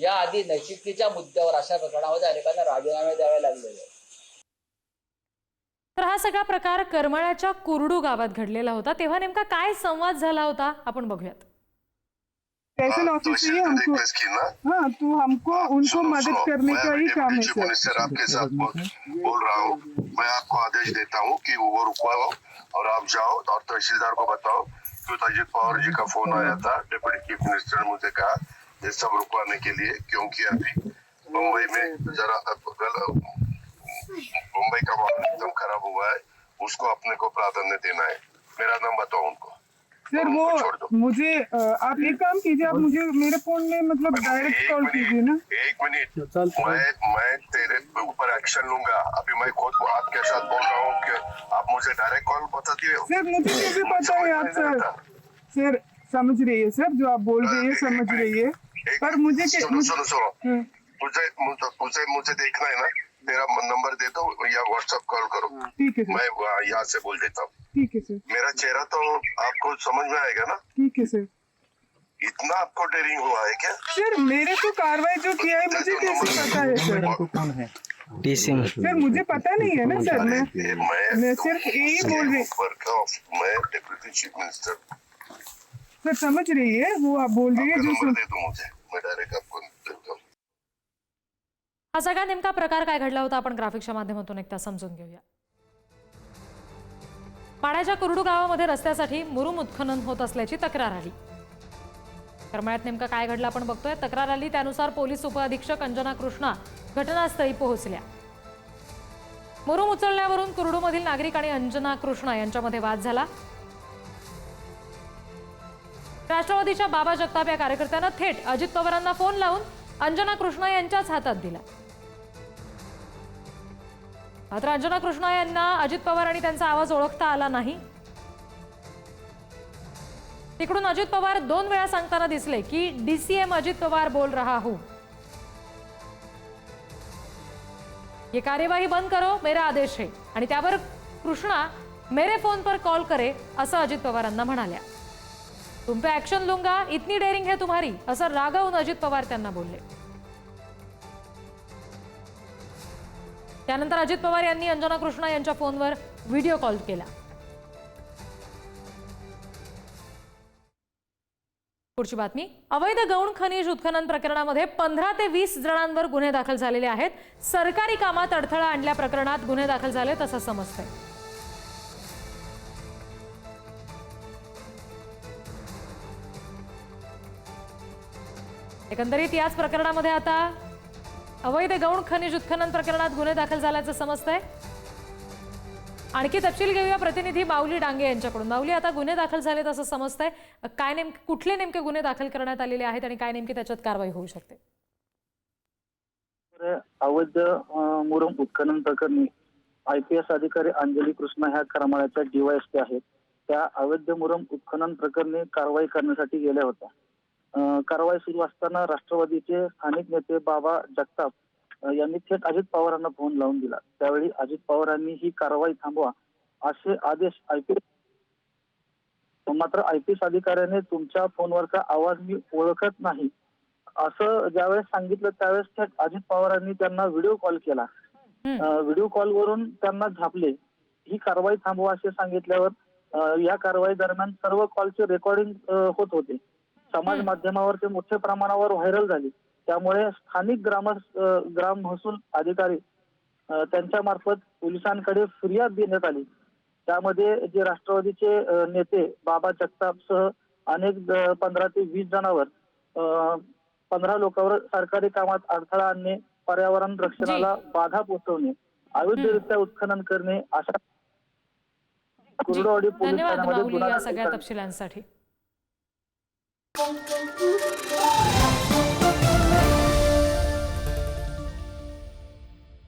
या आधी नैतिकतेच्या मुद्द्यावर अशा प्रकरणामध्ये अनेकांना राजीनामे द्यावे लागलेले आहेत. तर हा सगळा प्रकार करमाळ्याच्या कुरडू गावात घडलेला होता. तेव्हा नेमका काय संवाद झाला होता? आपण बघूयात. स्पेशल हाँ, तो ऑफिसर ही हाँ तो हमको उनको मदद करने का ही काम है सर आपके साथ बोल, बोल रहा हूँ. मैं आपको आदेश देता हूँ कि वो रुकवाओ और आप जाओ और तहसीलदार को बताओ कि अजित पवार जी का फोन आया था डिप्टी चीफ मिनिस्टर ने मुझे कहा ये सब रुकवाने के लिए क्योंकि अभी? मुंबई में जरा मुंबई का माहौल एकदम खराब हुआ है उसको अपने को प्राधान्य देना है। मेरा नाम बताओ उनको। सर वो मुझे आप एक काम कीजिए आप मुझे मेरे फ़ोन में मतलब डायरेक्ट कॉल कीजिए ना। एक मिनट। मैं मैं तेरे ऊपर एक्शन लूँगा। अभी मैं खुद आपके साथ बोल रहा हूँ कि आप मुझे डायरेक्ट कॉल बता दिए। सर मुझे ये भी पता है आप सर। सर समझ रही है सर जो आप बोल रही है समझ रही है। पर मुझे सुनो सुनो सुनो। हाँ, मुझे मुझे मुझे मुझे देखना है ना। मेरा नंबर दे दो या व्हाट्सएप कॉल करो। ठीक है मैं यहाँ से बोल देता हूँ। ठीक है सर। मेरा चेहरा तो आपको समझ में आएगा ना? ठीक है सर। इतना आपको डेरिंग हुआ है क्या? सर मेरे को कार्रवाई जो किया है मुझे कैसे पता है सर? कौन है? डीसी सर मुझे पता नहीं है ना सर मैं मैं सिर्फ़ यही बोल रही मैं डिप्टी चीफ मिनिस्टर सर समझ रही है वो आप बोल रही है जो दे दो मुझे। डायरेक्ट हा सगळा नेमका प्रकार काय घडला होता? आपण ग्राफिक्सच्या माध्यमातून एकदा समजून घेऊया. पाण्याच्या कुरडू गावामध्ये रस्त्यासाठी मुरुम उत्खनन होत असल्याची तक्रार आली. करमाळ्यात नेमकं काय घडलं आपण बघतोय. तक्रार आली त्यानुसार पोलीस उपअधीक्षक अंजना कृष्णा घटनास्थळी पोहोचल्या. मुरुम उचलण्यावरून कुरडूमधील नागरिक आणि अंजना कृष्णा यांच्यामध्ये वाद झाला. राष्ट्रवादीच्या बाबा जगताप या कार्यकर्त्यानं थेट अजित पवारांना फोन लावून अंजना कृष्णा यांच्याच हातात दिला मात्र अंजना कृष्णा यांना अजित पवार आणि त्यांचा आवाज ओळखता आला नाही. तिकडून अजित पवार दोन वेळा सांगताना दिसले की डीसीएम अजित पवार बोल रहा हूं. ये कार्यवाही बंद करो मेरा आदेश है. आणि त्यावर कृष्णा मेरे फोन पर कॉल करे असं अजित पवारांना म्हणाल्या. तुम पे ऍक्शन लूंगा इतनी डेअरिंग है तुम्हारी असं रागावून अजित पवार त्यांना बोलले. त्यानंतर अजित पवार यांनी अंजना कृष्णा यांच्या फोनवर व्हिडिओ कॉल केला. पुढची बातमी. अवैध गौण खनिज उत्खनन प्रकरणामध्ये पंधरा ते वीस जणांवर गुन्हे दाखल झालेले आहेत. सरकारी कामात अडथळा आणल्या प्रकरणात गुन्हे दाखल झाले तसं समजतंय. एकंदरीत याच प्रकरणामध्ये आता अवैध गौण खनिज उत्खनन प्रकरणात गुन्हे दाखल झाल्याचं समजतंय. आणखी तपशील घेऊया प्रतिनिधी माऊली डांगे यांच्याकडून. माऊली आता गुन्हे दाखल झालेत असं समजतंय. काय नेम कुठले नेमके गुन्हे दाखल करण्यात आलेले आहेत आणि काय नेमकी त्याच्यात कारवाई होऊ शकते? अवैध मुरम मुरुम उत्खनन प्रकरणी आय पी एस अधिकारी अंजली कृष्णा ह्या करमाळ्याच्या डीवायएसपी आहेत. त्या अवैध मुरम उत्खनन प्रकरणी कारवाई करण्यासाठी गेल्या होत्या. कारवाई सुरू असताना राष्ट्रवादीचे स्थानिक नेते बाबा जगताप यांनी थेट अजित पवारांना फोन लावून दिला. त्यावेळी अजित पवारांनी ही कारवाई थांबवा असे आदेश आयपीएस मात्र आयपीएस अधिकाऱ्याने तुमच्या फोनवरचा आवाज मी ओळखत नाही. असं ज्यावेळेस सांगितलं त्यावेळेस थेट अजित पवारांनी त्यांना व्हिडिओ कॉल केला. व्हिडिओ व्हिडिओ कॉलवरून त्यांना झापले. ही कारवाई थांबवा असे सांगितल्यावर या कारवाई दरम्यान सर्व कॉलचे रेकॉर्डिंग होत होते. समाज. माध्यमावर ते मोठ्या प्रमाणावर व्हायरल झाली. त्यामुळे स्थानिक ग्राम ग्राम महसूल अधिकारी त्यांच्या मार्फत पोलिसांकडे फिर्याद देण्यात आली. त्यामध्ये जे राष्ट्रवादीचे नेते बाबा जगताप सह अनेक पंधरा ते वीस जणांवर पंधरा लोकांवर सरकारी कामात अडथळा आणणे पर्यावरण रक्षणाला बाधा पोहोचवणे अवैधरित्या उत्खनन करणे अशा. कुर्डवाडी पोलीस धन्यवाद ठाण्यामध्ये सगळ्या करण्यात Música